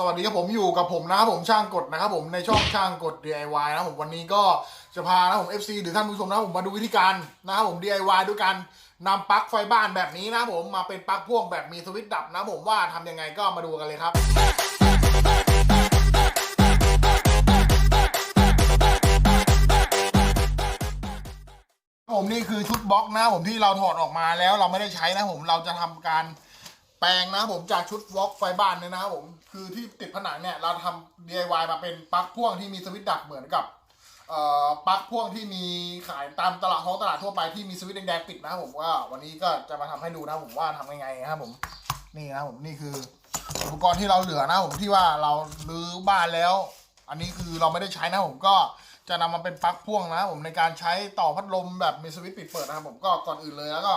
สวัสดีครับผมอยู่กับผมนะครับผมช่างกดนะครับผมในช่องช่างกด DIY นะผมวันนี้ก็จะพานะครับผม FC หรือท่านผู้ชมนะผมมาดูวิธีการนะครับผม DIY ด้วยการนำปลั๊กไฟบ้านแบบนี้นะผมมาเป็นปลั๊กพ่วงแบบมีสวิตช์ดับนะผมว่าทำยังไงก็มาดูกันเลยครับผมนี่คือชุดบล็อกนะผมที่เราถอดออกมาแล้วเราไม่ได้ใช้นะผมเราจะทำการ แปลงนะครับผมจากชุดบล็อกไฟบ้านเนี่ยนะครับผมคือที่ติดผนังเนี่ยเราทำ DIY มาเป็นปลั๊กพ่วงที่มีสวิตช์ดับเหมือนกับปลั๊กพ่วงที่มีขายตามตลาดท้องตลาดทั่วไปที่มีสวิตช์แดงๆปิดนะครับผมว่าวันนี้ก็จะมาทำให้ดูนะผมว่าทำยังไงนะครับผมนี่นะครับผมนี่คือ อุปกรณ์ที่เราเหลือนะผมที่ว่าเรารื้อบ้านแล้ว อันนี้คือเราไม่ได้ใช้นะผมก็จะนำมาเป็นปลั๊กพ่วงนะผมในการใช้ต่อพัดลมแบบมีสวิตช์ปิดเปิดนะครับผมก็ก่อนอื่นเลยแล้วก็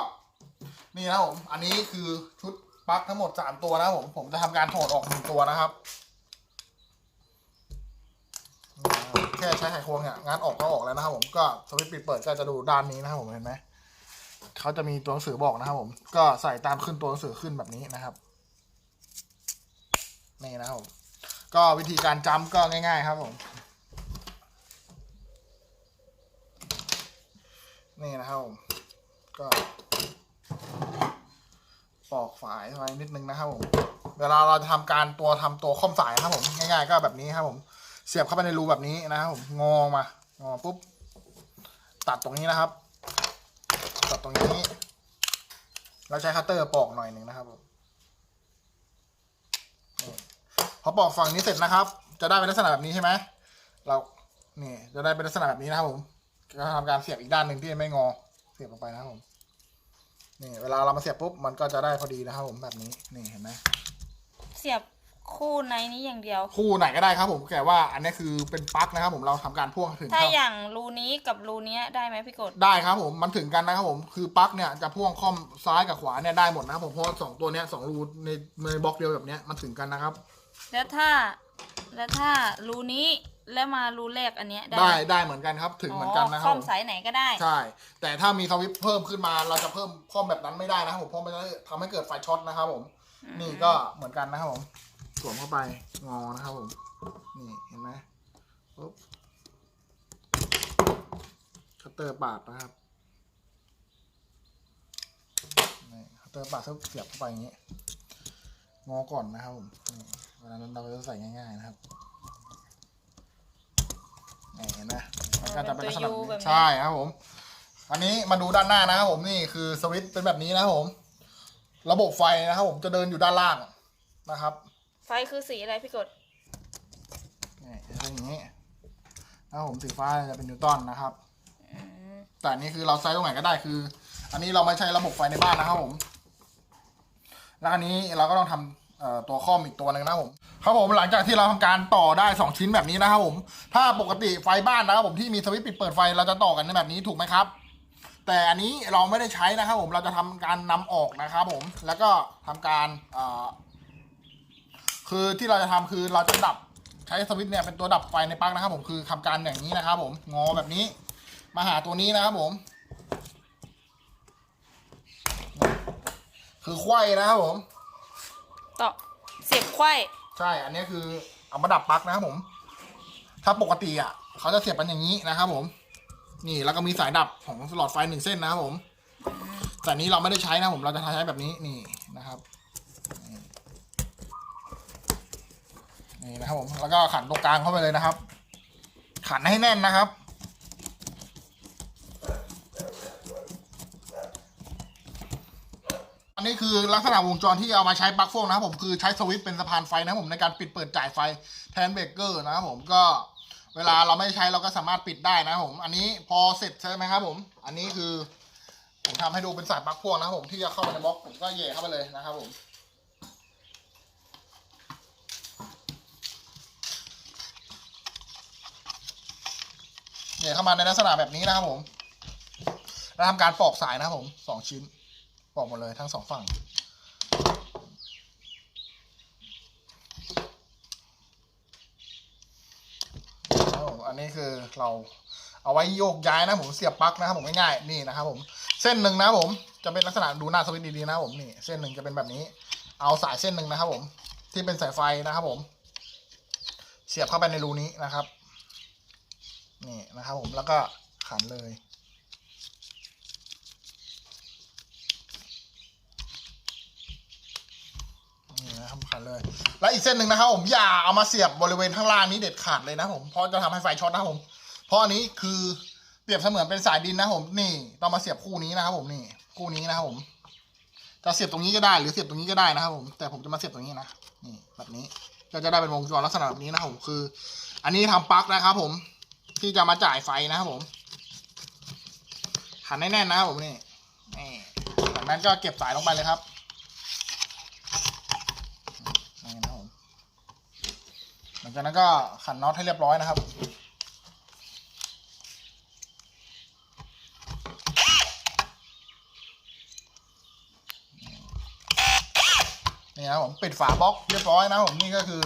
นี่นะครับผมอันนี้คือชุด ปลั๊กทั้งหมดสามตัวนะผมผมจะทำการถอดออกหนึ่งตัวนะครับ แค่ใช้ไขควงเนี่ยงานออกก็ออกแล้วนะครับผมก็สวิตช์ปิดเปิดก็จะดูด้านนี้นะครับผมเห็นไหมเขาจะมีตัวหนังสือบอกนะครับผมก็ใส่ตามขึ้นตัวหนังสือขึ้นแบบนี้นะครับนี่นะครับผมก็วิธีการจำก็ง่าย ๆ ครับผมนี่นะครับผมก็ ปอกฝายไว้นิดนึงนะครับผมเวลาเราจะทำการตัวทำตัวค่อมสายนะครับผมง่ายๆ ก็แบบนี้ครับผมเสียบเข้าไปในรูแบบนี้นะครับผมงอมางอปุ๊บตัดตรงนี้นะครับ ตัดตรงนี้แล้วใช้คัตเตอร์ปอกหน่อยหนึ่งนะครับผมพอปอกฝั่งนี้เสร็จนะครับ จะได้เป็นลักษณะแบบนี้ใช่ไหมเรานี่จะได้เป็นลักษณะแบบนี้นะครับผมก็ทำการเสียบอีกด้านหนึ่งที่ไม่งอ เสียบลงไปนะครับผม นี่เวลาเรามาเสียบปุ๊บมันก็จะได้พอดีนะครับผมแบบนี้นี่เห็นไหมเสียบคู่ในนี้อย่างเดียว คู่ไหนก็ได้ครับผมแต่ว่าอันนี้คือเป็นปลั๊กนะครับผมเราทำการพ่วงถึงถ้าเข้า อย่างรูนี้กับรูเนี้ยได้ไหมพี่กด ได้ครับผมมันถึงกันนะครับผมคือปลั๊กเนี่ยจะพ่วงค่อมซ้ายกับขวาเนี่ยได้หมดนะครับผมเพราะว่าสองตัวเนี้ยสองรูในในบล็อกเดียวแบบเนี้ยมันถึงกันนะครับ แล้วถ้า แล้วถ้ารูนี้ แล้วมารูแรกอันเนี้ยได้ได้ได้เหมือนกันครับถึงเหมือนกันนะคครับอผมมสายไหนก็ได้ ใช่ แต่ถ้ามีสวิตช์เพิ่มขึ้นมาเราจะเพิ่มคอมแบบนั้นไม่ได้นะครับผมเพราะมันจะทำให้เกิดไฟช็อตนะครับผม นี่ก็เหมือนกันนะครับผมสวมเข้าไปงอนะครับผมนี่เห็นไหมปุ๊บคัตเตอร์ปาดนะครับนี่คัตเตอร์ปาดเสียบเข้าไปอย่างนี้งอก่อนนะครับผมนี่เวลานั้นเราจะใส่ง่ายๆนะครับ นี่เห็นไหมมันก็จะเป็นลักษณะเป็นตัว U แบบนี้ ใช่ครับผม อันนี้มาดูด้านหน้านะครับผมนี่คือสวิตช์เป็นแบบนี้นะครับผม ระบบไฟนะครับผมจะเดินอยู่ด้านล่างนะครับไฟคือสีอะไรพี่กด นี่จะเป็นอย่างนี้นะครับผมสีฟ้าจะเป็นนิวตันนะครับ แต่อันนี้คือเราใช้ตรงไหนก็ได้คือ อันนี้เราไม่ใช้ระบบไฟในบ้านนะครับผม แล้วอันนี้เราก็ต้องทำเอ่อ ตัวข้อมอีกตัวหนึ่งนะครับผมครับผมหลังจากที่เราทำการต่อได้ 2 ชิ้นแบบนี้นะครับผม ถ้าปกติไฟบ้านนะครับผมที่มีสวิตช์ปิดเปิดไฟเราจะต่อกันในแบบนี้ถูกไหมครับ แต่อันนี้เราไม่ได้ใช้นะครับผมเราจะทำการนำออกนะครับผมแล้วก็ทำการคือที่เราจะทำคือเราจะดับใช้สวิตช์เนี่ยเป็นตัวดับไฟในปลั๊กนะครับผมคือทำการอย่างนี้นะครับผมงอแบบนี้ มาหาตัวนี้นะครับผมคือไขว้นะครับผม ต่อเสียบไขว้ใช่ อันนี้คือเอามาดับปลั๊กนะครับผม ถ้าปกติอะ เขาจะเสียบกันอย่างนี้นะครับผม นี่แล้วก็มีสายดับของหลอดไฟหนึ่งเส้นนะครับผม แต่อันนี้เราไม่ได้ใช้นะผม เราจะใช้แบบนี้นี่นะครับนี่นี่นะครับผม แล้วก็ขันตรงกลางเข้าไปเลยนะครับ ขันให้แน่นนะครับ อันนี้คือลักษณะวงจรที่เอามาใช้ปลั๊กโฟงนะครับผมคือใช้สวิตช์เป็นสะพานไฟนะครับผมในการปิดเปิดจ่ายไฟแทนเบรกเกอร์นะครับผมก็เวลาเราไม่ใช้เราก็สามารถปิดได้นะครับผม อันนี้พอเสร็จใช่ไหมครับผม อันนี้คือผมทำให้ดูเป็นสายปลั๊กพ่วงนะครับผมที่จะเข้าไปในบล็อกผมก็เย่เข้าไปเลยนะครับผมเหย่เข้ามาในลักษณะแบบนี้นะครับผมแล้วทำการปอกสายนะครับผมสองชิ้น ปอกหมดเลยทั้งสองฝั่ง อันนี้คือเราเอาไว้โยกย้ายนะผมเสียบปลั๊กนะครับผมง่ายๆนี่นะครับผมเส้นหนึ่งนะผมจะเป็นลักษณะดูหน้าสวิตช์ดีๆนะผมนี่เส้นหนึ่งจะเป็นแบบนี้ เอาสายเส้นหนึ่งนะครับ ผมที่เป็นสายไฟนะครับผม เสียบเข้าไปในรูนี้นะครับ นี่นะครับผมแล้วก็ขันเลย นะครับขันเลย แล้วอีกเส้นหนึ่งนะครับผมอย่าเอามาเสียบบริเวณข้างล่างนี้เด็ดขาดเลยนะผมเพราะจะทำให้ไฟช็อตนะครับผม เพราะอันนี้คือเปรียบเสมือนเป็นสายดินนะผมนี่ต้องมาเสียบคู่นี้นะครับผมนี่คู่นี้นะครับผม จะเสียบตรงนี้ก็ได้หรือเสียบตรงนี้ก็ได้นะครับผมแต่ผมจะมาเสียบตรงนี้นะนี่แบบนี้ก็จะได้เป็นวงจรลักษณะแบบนี้นะครับผมคือ อันนี้ทำปลั๊กนะครับผม ที่จะมาจ่ายไฟนะครับผมขันแน่นๆนะครับผมนี่นี่จากนั้นก็เก็บสายลงไปเลยครับนี่นะครับผม หลังจากนั้นก็ขันน็อตให้เรียบร้อยนะครับ นี่นะผมปิดฝาบล็อกเรียบร้อยนะผมนี่ก็คือ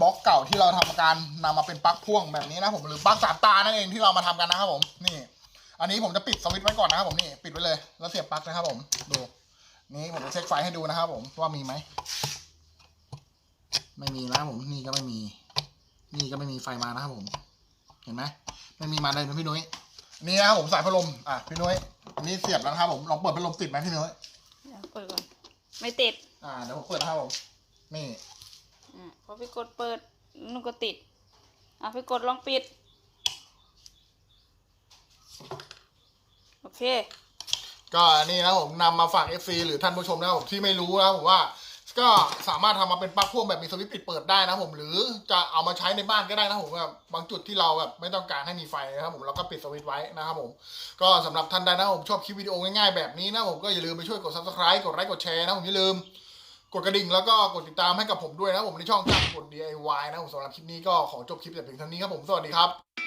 บล็อกเก่าที่เราทำการนำมาเป็นปลั๊กพ่วงแบบนี้นะผมหรือปลั๊กสามตานั่นเองที่เรามาทำกันนะครับผมนี่ อันนี้ผมจะปิดสวิตช์ไว้ก่อนนะครับผมนี่ปิดไว้เลยแล้วเสียบปลั๊กนะครับผมดู นี่ผมจะเช็คไฟให้ดูนะครับผมว่ามีไหม ไม่มีนะครับผมนี่ก็ไม่มี นี่ก็ไม่มีไฟมานะครับผม เห็นไหมไม่มีมาเลยนะพี่นุ้ยนี่นะครับผมสายพัดลมอะพี่นุ้ยอันนี้เสียบแล้วนะครับผมลองเปิดพัดลมติดไหมพี่นุ้ยเดี๋ยวเปิดก่อน ไม่ติด อ่าเดี๋ยวผมเปิดนะครับผมนี่อะพอพี่กดเปิดนุ่นก็ติด อะพี่กดลองปิด โอเค ก็นี่นะครับผมนำมาฝาก FC หรือท่านผู้ชมนะครับผมที่ไม่รู้นะครับผมว่า ก็สามารถทำมาเป็นปลั๊กพ่วงแบบมีสวิตช์ปิดเปิดได้นะผม หรือจะเอามาใช้ในบ้านก็ได้นะผมแบบบางจุดที่เราแบบไม่ต้องการให้มีไฟนะครับผมเราก็ปิดสวิตช์ไว้นะครับผมก็สำหรับท่านใดนะผมชอบคลิปวิดีโอง่ายๆแบบนี้นะผมก็อย่าลืมไปช่วยกด subscribe กดไลค์กดแชร์นะผมอย่าลืมกดกระดิ่งแล้วก็กดติดตามให้กับผมด้วยนะผมในช่องการกด DIY นะผมสำหรับคลิปนี้ก็ขอจบคลิปแต่เพียงเท่านี้ครับผมสวัสดีครับ